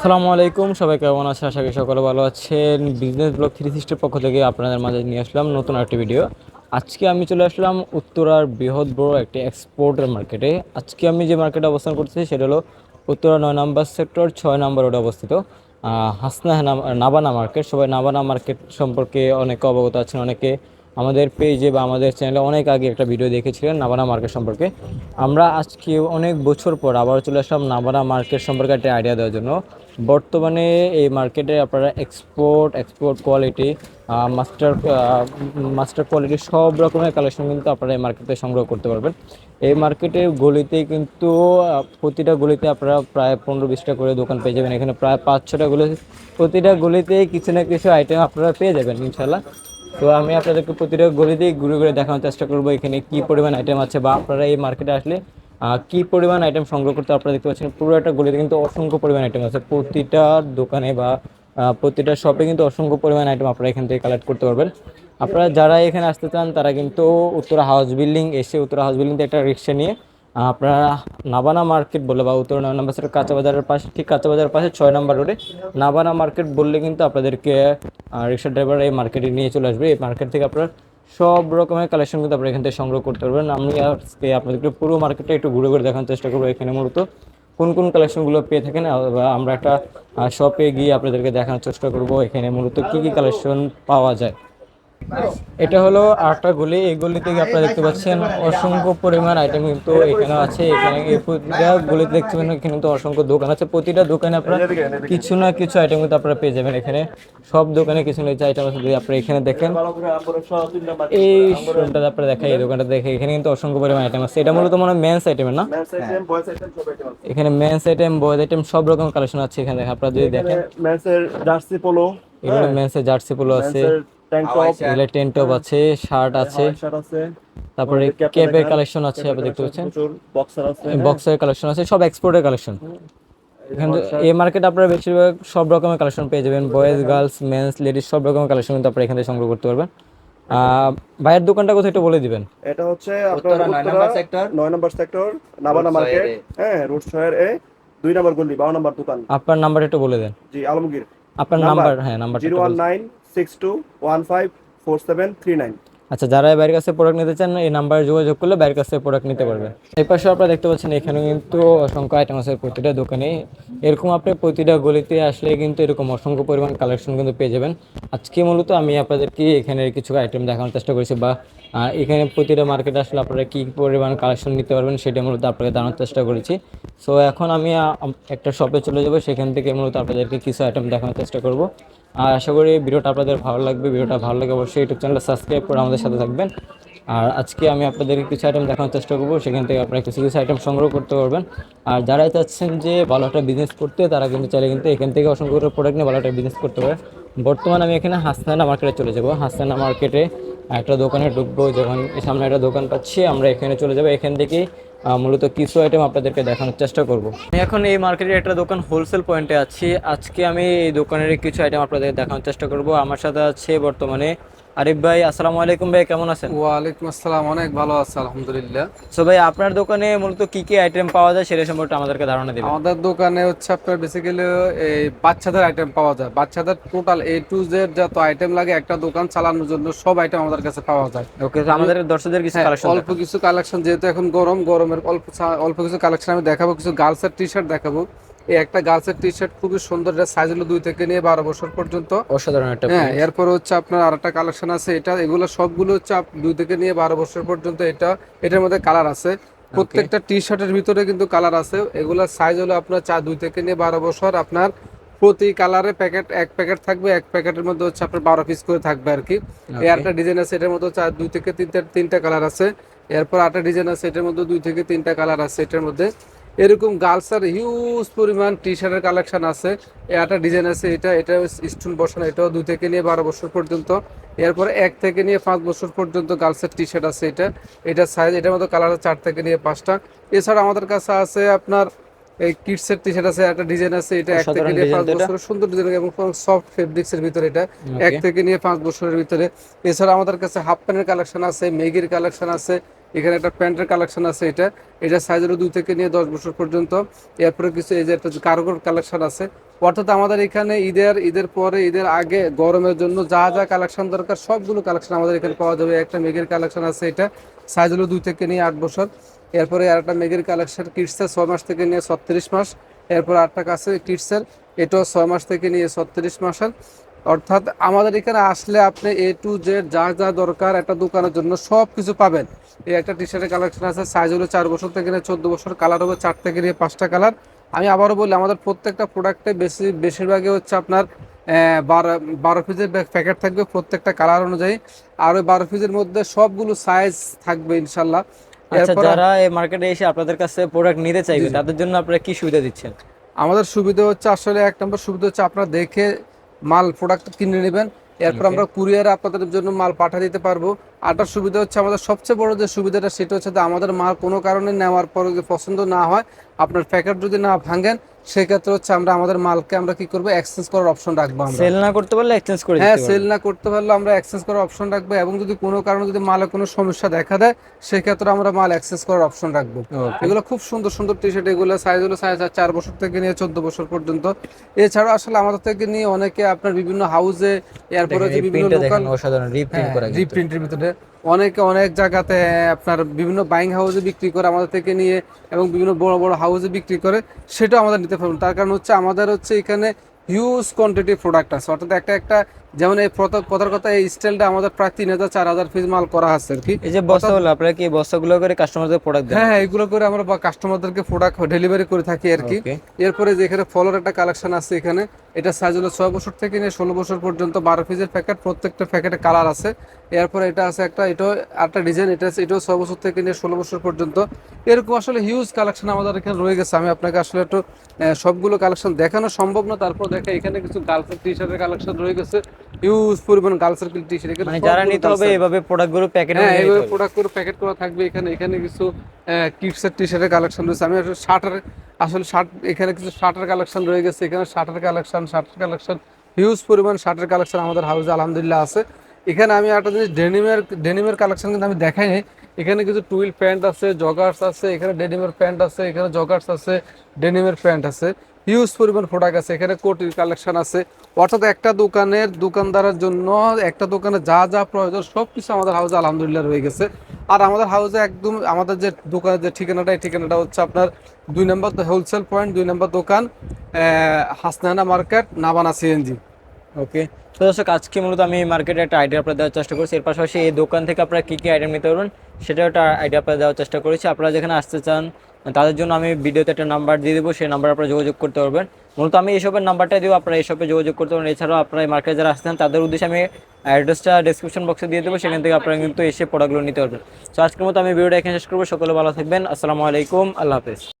আসসালামু আলাইকুম, সবাই কেমন আছে আশা করি সকলে ভালো আছেন। বিজনেস ব্লগ থ্রি সিক্সটির পক্ষ থেকে আপনাদের মাঝে নিয়ে আসলাম নতুন একটি ভিডিও আজকে আমি চলে আসলাম উত্তরার বৃহৎ বড় একটি এক্সপোর্টের মার্কেটে আজকে আমি যে মার্কেটে অবস্থান করতেছি, সেটা হলো উত্তরা নয় নম্বর সেক্টর ছয় নম্বর রোডে অবস্থিত। হাসনা নাবানা মার্কেট সবাই নাবানা মার্কেট সম্পর্কে অনেকে অবগত আছেন, অনেকে আমাদের পেজে বা আমাদের চ্যানেলে অনেক আগে একটা ভিডিও দেখেছিলেন নাবানা মার্কেট সম্পর্কে। আমরা আজকে অনেক বছর পর আবার চলে আসলাম নাবানা মার্কেট সম্পর্কে একটা আইডিয়া দেওয়ার জন্য। বর্তমানে এই মার্কেটে আপনারা export export quality master master quality সব রকমের কালেকশন কিন্তু আপনারা এই মার্কেটে সংগ্রহ করতে পারবেন। এই মার্কেটের গলিতে কিন্তু প্রতিটা গলিতে আপনারা প্রায় পনেরো বিশটা করে দোকান পেয়ে যাবেন। এখানে প্রায় পাঁচ ছটা গলি, প্রতিটা গলিতে কিছু না কিছু আইটেম আপনারা পেয়ে যাবেন ইনশাল্লাহ তো আমি আপনাদেরকে প্রতিটা গলিতেই ঘুরে ঘুরে দেখানোর চেষ্টা করব এখানে কি পরিমাণ আইটেম আছে বা আপনারা এই মার্কেটে আসলে কি পরিমাণ আইটেম সংগ্রহ করতে আপনারা দেখতে পাচ্ছেন। পুরো একটা গলিতে কিন্তু অসংখ্য পরিমাণ আইটেম আছে। প্রতিটা দোকানে বা প্রতিটা শপে কিন্তু অসংখ্য পরিমাণ আইটেম আপনারা এখান থেকে কালেক্ট করতে পারবেন। আপনারা যারা এখানে আসতে চান, তারা কিন্তু উত্তরা হাউস বিল্ডিং এসে উত্তরা হাউস বিল্ডিং একটা রিক্সা নিয়ে আপনারা নাবানা মার্কেট বলে বা উত্তর নয় নম্বর কাঁচা বাজারের পাশে, ঠিক কাঁচা বাজারের পাশে ছয় নম্বর রোডে নাবানা মার্কেট বললে কিন্তু আপনাদেরকে রিক্সা ড্রাইভার এই মার্কেটে নিয়ে চলে আসবে। এই মার্কেট থেকে আপনার সব রকমের কালেকশন কিন্তু আপনারা এখান থেকে সংগ্রহ করতে পারবেন। আমি আজকে আপনাদেরকে পুরো মার্কেটটা একটু ঘুরে ঘুরে দেখানোর চেষ্টা করব এখানে মূলত। কোন কোন কালেকশনগুলো পেয়ে থাকেন আমরা একটা শপে গিয়ে আপনাদেরকে দেখানোর চেষ্টা করব। এখানে মূলত কী কী কালেকশন পাওয়া যায়। এটা হলো আটটা গলি। এই গলি থেকে আপনারা দেখতে পাচ্ছেন অসংখ্য পরিমাণ আইটেম কিন্তু এখানে আছে। এখানে এই প্রতিটা গলিতে দেখতে পাচ্ছেন এখানে কিন্তু অসংখ্য দোকান আছে। প্রতিটা দোকানে আপনারা কিছু না কিছু আইটেম কিন্তু আপনারা পেয়ে যাবেন এখানে। সব দোকানে কিছু না কিছু আইটেম আছে যদি আপনারা এখানে দেখেন। এই শোরুমটা আপনারা দেখেন এই দোকানটা দেখে এখানে কিন্তু অসংখ্য পরিমাণ আইটেম আছে। এটা মূলত মনে হয়। মেন্স আইটেমের না এখানে মেন্স আইটেম বয়েজ আইটেম সব রকম কালেকশন আছে এখানে। দেখেন আপনারা যদি দেখেন। ম্যাচের জার্সি পোলো এগুলো মেন্সের জার্সি পোলো আছে। Tank top. টপ আছে শার্ট আছে। তারপরে ক্যাপের কালেকশন আছে আপনি দেখতে পাচ্ছেন? বক্সার কালেকশন আছে। সব এক্সপোর্টের কালেকশন এখানে এই মার্কেট আপনারা বেশিরভাগ সব রকমের কালেকশন পেয়ে যাবেন। বয়েজ গার্লস মেন্স লেডিস সব রকমের কালেকশন কিন্তু আপনারা এখান থেকে সংগ্রহ করতে পারবেন। ভাইয়ের দোকানটা কোথায় একটু বলে দিবেন। এটা হচ্ছে আপনার Uttara sector 9 number sector Nabana market হ্যাঁ রোড শহর এ। দুই নম্বর গলি 12 নম্বর দোকান। আপনার নাম্বার একটু বলে দেন। জি আলমগীর। আপনার নাম্বার হ্যাঁ নাম্বার 01962154739 আচ্ছা যারা বাইরের কাছে প্রোডাক্ট নিতে চান, এই নাম্বারে যোগাযোগ করলে বাইরের কাছে প্রোডাক্ট নিতে পারবে। এই পাশে আপনারা দেখতে পাচ্ছেন এখানে কিন্তু অসংখ্য আইটেম আছে প্রতিটা দোকানে। এরকম আপনি প্রতিটা গলিতে আসলে কিন্তু এরকম অসংখ্য পরিমাণ কালেকশন কিন্তু পেয়ে যাবেন। আজকে মূলত আমি আপনাদেরকে এখানে কিছু আইটেম দেখানোর চেষ্টা করেছি বা এখানে প্রতিটা মার্কেটে আসলে আপনারা কী পরিমাণ কালেকশন নিতে পারবেন সেটা মূলত আপনাকে জানার চেষ্টা করেছি। সো এখন আমি একটা শপে চলে যাব, সেখান থেকে মূলত আপনাদেরকে কিছু আইটেম দেখানোর চেষ্টা করব। আর আশা করি ভিডিওটা আপনাদের ভালো লাগবে ভিডিওটা ভালো লাগে অবশ্যই ইউটিউব চ্যানেলটা সাবস্ক্রাইব করে আমাদের সাথে থাকবেন। আর আজকে আমি আপনাদেরকে কিছু আইটেম দেখানোর চেষ্টা করব সেখান থেকে আপনারা কিছু কিছু আইটেম সংগ্রহ করতে পারবেন। আর যারাই চাচ্ছেন যে ভালো একটা বিজনেস করতে তারা কিন্তু চাইলে কিন্তু এখান থেকে অসংখ্য প্রোডাক্ট নিয়ে ভালো একটা বিজনেস করতে পারে। বর্তমানে আমি এখানে হাসনানা মার্কেটে চলে যাব। হাসনানা মার্কেটে একটা দোকানে ঢুকবো যখন সামনে একটা দোকান পাচ্ছি আমরা এখানে চলে যাব। এখান থেকে আহ, মূলত কিছু আইটেম আপনাদেরকে দেখানোর চেষ্টা করব। আমি এখন এই মার্কেটের একটা দোকান হোলসেল পয়েন্টে আছি। আজকে আমি এই দোকানের কিছু আইটেম আপনাদের দেখানোর চেষ্টা করব। আমার সাথে আছে বর্তমানে আরিফ ভাই আসসালামু আলাইকুম ভাই কেমন আছেন? ওয়ালাইকুম আসসালাম অনেক ভালো আছে আলহামদুলিল্লাহ। সো ভাই আপনার দোকানে মূলত কি কি আইটেম পাওয়া যায় সেটা সম্পর্কে আমাদেরকে ধারণা দিবেন। আমাদের দোকানে হচ্ছে আপনার বেসিক্যালি এই বাচ্চাদের আইটেম পাওয়া যায়। বাচ্চাদের টোটাল এ টু জেড যত আইটেম লাগে একটা দোকান চালানোর জন্য সব আইটেম আমাদের কাছে পাওয়া যায়। ওকে আমাদের দর্শকদের কিছু হ্যাঁ, কালেকশন অল্প কিছু কালেকশন যেহেতু এখন গরম গরমের অল্প অল্প কিছু কালেকশন আমি দেখাবো কিছু গার্লসের টি শার্ট দেখাবো। এই একটা গার্লসের টি শার্ট খুবই সুন্দর এটা সাইজ হলো দুই থেকে নিয়ে বারো বছর পর্যন্ত। অসাধারণ একটা হ্যাঁ এরপর হচ্ছে আপনার আরেকটা কালেকশন আছে এটা এগুলো সবগুলো হচ্ছে দুই থেকে নিয়ে বারো বছর পর্যন্ত এটা এটার মধ্যে কালার আছে। প্রত্যেকটা টি শার্টের ভিতরে কিন্তু কালার আছে এগুলোর সাইজ হলো আপনার চা দুই থেকে নিয়ে বারো বছর আপনার প্রতি কালারে প্যাকেট এক প্যাকেট থাকবে এক প্যাকেটের মধ্যে হচ্ছে আপনার বারো পিস করে থাকবে আর কি। এই একটা ডিজাইন আছে এটার মধ্যে চা দুই থেকে তিনটা তিনটা কালার আছে। এরপর আরেকটা ডিজাইন আছে এটার মধ্যে দুই থেকে তিনটা কালার আছে এটার মধ্যে। এরকম গার্লসের হিউজ পরিমাণ টি শার্টের কালেকশন আছে। একটা ডিজাইন আছে এটা এটা স্টোন বসানো এটাও দুই থেকে নিয়ে বারো বছর পর্যন্ত। এরপরে এক থেকে নিয়ে পাঁচ বছর পর্যন্ত গার্লসের টি শার্ট আছে এটা। এটা সাইজ এটার মধ্যে কালার চার থেকে নিয়ে পাঁচটা। এছাড়া আমাদের কাছে আছে আপনার এই কিডসের টি শার্ট আছে একটা ডিজাইন আছে এটা এক থেকে নিয়ে পাঁচ। বছরের সুন্দর ডিজাইন এবং সফট ফেব্রিক্স এর ভিতরে এটা। এক থেকে নিয়ে পাঁচ বছরের ভিতরে। এছাড়া আমাদের কাছে হাফ প্যান্টের কালেকশন আছে মেগির কালেকশন আছে এখানে একটা প্যান্টের কালেকশন আছে এটা। এটা সাইজ হলো দুই থেকে নিয়ে দশ বছর পর্যন্ত। এরপরে কিছু এই যে একটা কার্গোর কালেকশন আছে। অর্থাৎ আমাদের এখানে ঈদের ঈদের পরে, ঈদের আগে, গরমের জন্য যা যা কালেকশন দরকার, সবগুলো কালেকশন আমাদের এখানে পাওয়া যাবে। একটা মেগের কালেকশন আছে এটা। সাইজ হলো দুই থেকে নিয়ে আট বছর। এরপরে আর একটা মেগের কালেকশন কিডসের ছয় মাস থেকে নিয়ে ছত্রিশ মাস। এরপর আটটা কাছে কিডসের, এটাও ছয় মাস থেকে নিয়ে ছত্রিশ মাসের। অর্থাৎ আমাদের এখানে আসলে আপনি এ টু জেড যা যা দরকার একটা দোকানের জন্য সব কিছু পাবেন। এই একটা টি শার্টের কালেকশন আছে সাইজ হলো চার বছর থেকে নিয়ে চোদ্দ বছর কালার হবে চার থেকে নিয়ে পাঁচটা কালার আমি আবারও বলি আমাদের প্রত্যেকটা প্রোডাক্টে বেশি বেশিরভাগই হচ্ছে আপনার বারো বারো পিসের প্যাকেট থাকবে প্রত্যেকটা কালার অনুযায়ী। আর ওই বারো পিসের মধ্যে সবগুলো সাইজ থাকবে ইনশাল্লাহ। আচ্ছা যারা এই মার্কেটে এসে আপনাদের কাছে প্রোডাক্ট নিতে চাইবে তাদের জন্য আপনারা কি সুবিধা দিচ্ছেন? আমাদের সুবিধা হচ্ছে আসলে এক নম্বর সুবিধা হচ্ছে আপনারা দেখে মাল প্রোডাক্ট কিনে নেবেন। এরপর আমরা কুরিয়ারে আপনাদের জন্য মাল পাঠা দিতে পারব। আরটার সুবিধা হচ্ছে আমাদের সবচেয়ে বড় যে সুবিধাটা সেটা হচ্ছে যে আমাদের মাল কোনো কারণে নেওয়ার পরে যদি পছন্দ না হয় আপনার প্যাকেট যদি না ভাঙেন সেক্ষেত্রে হচ্ছে আমরা আমাদের মালকে আমরা কি করব এক্সচেঞ্জ করার অপশন রাখব আমরা। সেল না করতে পারলে এক্সচেঞ্জ করে হ্যাঁ সেল না করতে পারলে আমরা এক্সচেঞ্জ করার অপশন রাখব এবং যদি কোনো কারণে যদি মালে কোনো সমস্যা দেখা দেয় সেক্ষেত্রে আমরা মাল এক্সচেঞ্জ করার অপশন রাখব। এগুলো খুব সুন্দর সুন্দর টি শার্ট এগুলো সাইজ হলো সাইজ চার বছর থেকে নিয়ে চোদ্দ বছর পর্যন্ত। এছাড়াও আসলে আমাদের থেকে নিয়ে অনেকে আপনার বিভিন্ন হাউসে এরপরে যে বিভিন্ন লোকাল করা রিপ্রিন্টের ভিতরে। অনেকে অনেক জায়গাতে আপনার বিভিন্ন বাইং হাউসে বিক্রি করে আমাদের থেকে নিয়ে এবং বিভিন্ন বড় বড় হাউসে বিক্রি করে, সেটাও আমাদের নিতে পারবেন। তার কারণ হচ্ছে আমাদের হচ্ছে এখানে হিউজ কোয়ান্টিটি প্রোডাক্ট আছে। অর্থাৎ একটা একটা যেমন এই প্রথম কথার কথা এই স্টাইলটা আমাদের প্রায় তিন হাজার চার হাজার পিস মাল করা আছে আর কি। এই যে বস্তাগুলো আপনারা কি বস্তাগুলো করে কাস্টমারদের প্রোডাক্ট দেন? হ্যাঁ হ্যাঁ এগুলো করে আমরা কাস্টমারদেরকে প্রোডাক্ট ডেলিভারি করে থাকি আর কি। এরপরে যে এখানে ফলোর একটা কালেকশন আছে এখানে এটা সাইজ হলো ছয় বছর থেকে নিয়ে ষোলো বছর পর্যন্ত বারো পিসের প্যাকেট প্রত্যেকটা প্যাকেটে কালার আছে। এরপরে এটা আছে একটা এটাও একটা ডিজাইন এটা আছে এটাও ছয় বছর থেকে নিয়ে ষোলো বছর পর্যন্ত। এরকম আসলে হিউজ কালেকশন আমাদের এখানে রয়ে গেছে। আমি আপনাকে আসলে একটু সবগুলো কালেকশন দেখানো সম্ভব না তারপর দেখা এখানে কিছু গার্লসের টি শার্টের কালেকশন রয়ে গেছে। হিউজ পরিমাণ মানে যারা নিতে হবে এভাবে প্রোডাক্টগুলো প্যাকেটে হ্যাঁ এইভাবে প্যাকেট করা থাকবে এখানে। এখানে কিছু কিডসের টি শার্টের কালেকশন রয়েছে। আমি আসলে শার্টের আসলে শার্ট এখানে কিছু শার্টের কালেকশন রয়ে গেছে। এখানে শার্টের কালেকশন শার্টের কালেকশন হিউজ পরিমাণ শার্টের কালেকশন আমাদের হাউসে আলহামদুলিল্লাহ আছে। এখানে আমি একটা জিনিস ডেনিমের ডেনিমের কালেকশন কিন্তু আমি দেখাই নাই। এখানে কিছু টুইল প্যান্ট আছে জগার্স আছে এখানে ডেনিমের প্যান্ট আছে এখানে জগার্স আছে ডেনিমের প্যান্ট আছে। হিউজ পরিমাণ প্রোডাক্ট আছে। এখানে কোটির কালেকশন আছে। অর্থাৎ একটা দোকানের দোকানদারের জন্য একটা দোকানে যা যা প্রয়োজন সব কিছু আমাদের হাউসে আলহামদুলিল্লাহ রয়ে গেছে। আর আমাদের হাউসে একদম আমাদের যে দোকানের যে ঠিকানাটা, এই ঠিকানাটা হচ্ছে আপনার দুই নম্বর হোলসেল পয়েন্ট দুই নম্বর দোকান হাসনানা মার্কেট নাবানা সিএনজি ওকে তো দর্শক, আজকে মূলত আমি মার্কেটে একটা আইডিয়া আপনার দেওয়ার চেষ্টা করছি। এর পাশাপাশি এই দোকান থেকে আপনারা কী কী আইটেম নিতে পারবেন, সেটাও একটা আইডিয়া আপনার দেওয়ার চেষ্টা করেছি। আপনারা যেখানে আসতে চান তাদের জন্য আমি ভিডিওতে একটা নাম্বার দিয়ে দেবো, সেই নাম্বার আপনারা যোগাযোগ করতে পারবেন। মূলত আমি এইসবের নাম্বারটাই দিব, আপনারা এইসবে যোগাযোগ করতে পারবেন। এছাড়াও আপনারা এই মার্কেটে যারা আসছেন, তাদের উদ্দেশ্যে আমি অ্যাড্রেসটা ডিসক্রিপশন বক্সে দিয়ে দেবো, সেখান থেকে আপনারা কিন্তু এসে প্রোডাক্টগুলো নিতে পারবেন। তো আজকের মতো আমি ভিডিওটা এখানে শেষ করব, সকলে ভালো থাকবেন, আসসালামু আলাইকুম, আল্লাহ হাফেজ।